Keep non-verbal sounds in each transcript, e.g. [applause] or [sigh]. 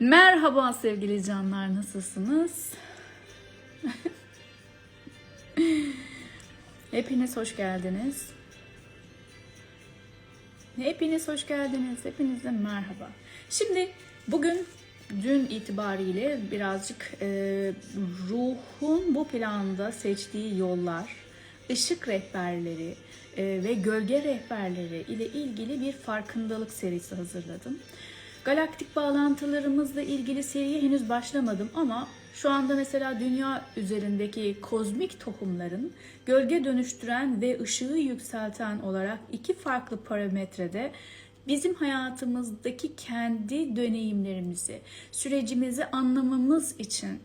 Merhaba sevgili canlar nasılsınız? [laughs] Hepiniz hoş geldiniz. Hepiniz hoş geldiniz. Hepinize merhaba. Şimdi bugün dün itibariyle birazcık e, ruhun bu planda seçtiği yollar, ışık rehberleri e, ve gölge rehberleri ile ilgili bir farkındalık serisi hazırladım. Galaktik bağlantılarımızla ilgili seriye henüz başlamadım ama şu anda mesela dünya üzerindeki kozmik tohumların gölge dönüştüren ve ışığı yükselten olarak iki farklı parametrede bizim hayatımızdaki kendi deneyimlerimizi, sürecimizi anlamamız için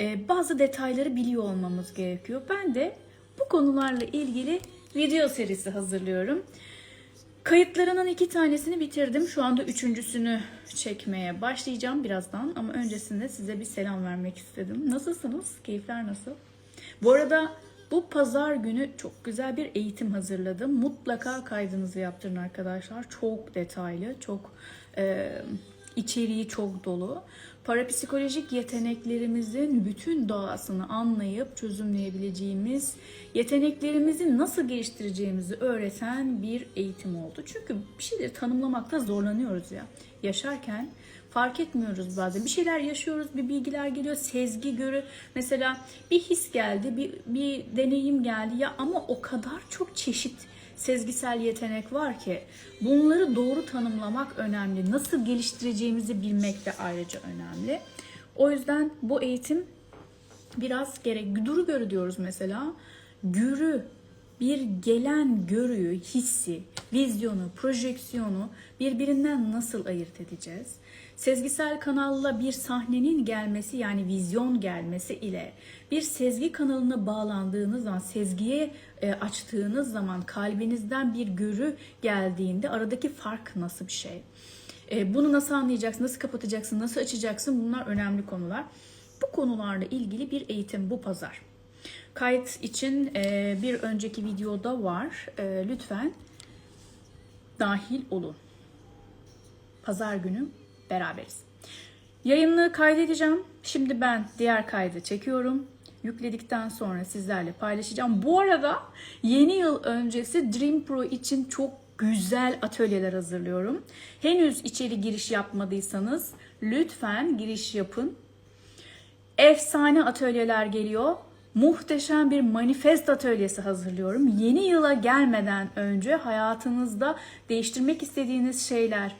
e, bazı detayları biliyor olmamız gerekiyor. Ben de bu konularla ilgili video serisi hazırlıyorum. Kayıtlarının iki tanesini bitirdim. Şu anda üçüncüsünü çekmeye başlayacağım birazdan. Ama öncesinde size bir selam vermek istedim. Nasılsınız? Keyifler nasıl? Bu arada bu pazar günü çok güzel bir eğitim hazırladım. Mutlaka kaydınızı yaptırın arkadaşlar. Çok detaylı, çok e, içeriği çok dolu. Parapsikolojik yeteneklerimizin bütün doğasını anlayıp çözümleyebileceğimiz, yeteneklerimizi nasıl geliştireceğimizi öğreten bir eğitim oldu. Çünkü bir şeyleri tanımlamakta zorlanıyoruz ya. Yaşarken fark etmiyoruz bazen. Bir şeyler yaşıyoruz, bir bilgiler geliyor, sezgi görü. Mesela bir his geldi, bir, bir deneyim geldi ya ama o kadar çok çeşit sezgisel yetenek var ki bunları doğru tanımlamak önemli. Nasıl geliştireceğimizi bilmek de ayrıca önemli. O yüzden bu eğitim biraz gerek. Duru görü diyoruz mesela. Görü bir gelen görüyü, hissi, vizyonu, projeksiyonu birbirinden nasıl ayırt edeceğiz? Sezgisel kanalla bir sahnenin gelmesi yani vizyon gelmesi ile bir sezgi kanalına bağlandığınız zaman, sezgiye e, açtığınız zaman kalbinizden bir görü geldiğinde aradaki fark nasıl bir şey? E, bunu nasıl anlayacaksın, nasıl kapatacaksın, nasıl açacaksın bunlar önemli konular. Bu konularla ilgili bir eğitim bu pazar. Kayıt için e, bir önceki videoda var. E, lütfen dahil olun. Pazar günü beraberiz. Yayını kaydedeceğim. Şimdi ben diğer kaydı çekiyorum. Yükledikten sonra sizlerle paylaşacağım. Bu arada yeni yıl öncesi Dream Pro için çok güzel atölyeler hazırlıyorum. Henüz içeri giriş yapmadıysanız lütfen giriş yapın. Efsane atölyeler geliyor muhteşem bir manifest atölyesi hazırlıyorum. Yeni yıla gelmeden önce hayatınızda değiştirmek istediğiniz şeyler,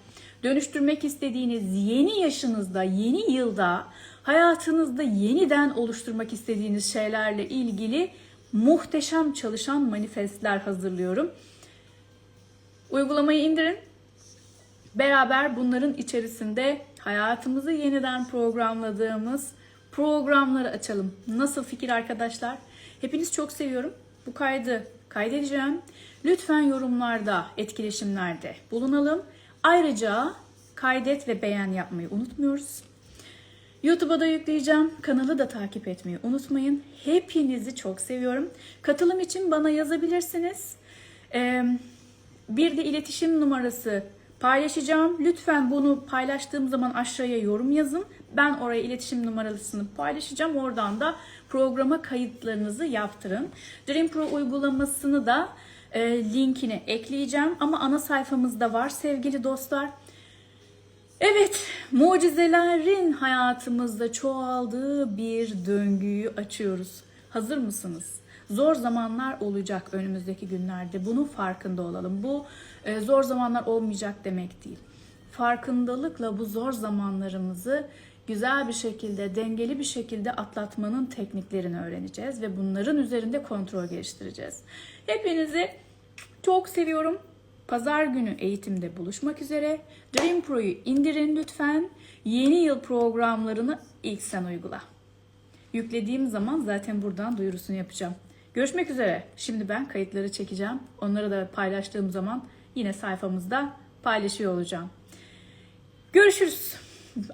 dönüştürmek istediğiniz yeni yaşınızda, yeni yılda hayatınızda yeniden oluşturmak istediğiniz şeylerle ilgili muhteşem çalışan manifestler hazırlıyorum. Uygulamayı indirin. Beraber bunların içerisinde hayatımızı yeniden programladığımız programları açalım. Nasıl fikir arkadaşlar? Hepiniz çok seviyorum. Bu kaydı kaydedeceğim. Lütfen yorumlarda, etkileşimlerde bulunalım. Ayrıca kaydet ve beğen yapmayı unutmuyoruz. YouTube'a da yükleyeceğim. Kanalı da takip etmeyi unutmayın. Hepinizi çok seviyorum. Katılım için bana yazabilirsiniz. Bir de iletişim numarası paylaşacağım. Lütfen bunu paylaştığım zaman aşağıya yorum yazın. Ben oraya iletişim numarasını paylaşacağım. Oradan da programa kayıtlarınızı yaptırın. Dream Pro uygulamasını da e, linkini ekleyeceğim. Ama ana sayfamızda var sevgili dostlar. Evet, mucizelerin hayatımızda çoğaldığı bir döngüyü açıyoruz. Hazır mısınız? Zor zamanlar olacak önümüzdeki günlerde. Bunun farkında olalım. Bu e, zor zamanlar olmayacak demek değil. Farkındalıkla bu zor zamanlarımızı güzel bir şekilde, dengeli bir şekilde atlatmanın tekniklerini öğreneceğiz ve bunların üzerinde kontrol geliştireceğiz. Hepinizi çok seviyorum. Pazar günü eğitimde buluşmak üzere. Dream Pro'yu indirin lütfen. Yeni yıl programlarını ilk sen uygula. Yüklediğim zaman zaten buradan duyurusunu yapacağım. Görüşmek üzere. Şimdi ben kayıtları çekeceğim. Onları da paylaştığım zaman yine sayfamızda paylaşıyor olacağım. Görüşürüz.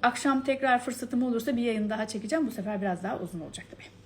Akşam tekrar fırsatım olursa bir yayın daha çekeceğim. Bu sefer biraz daha uzun olacak tabii.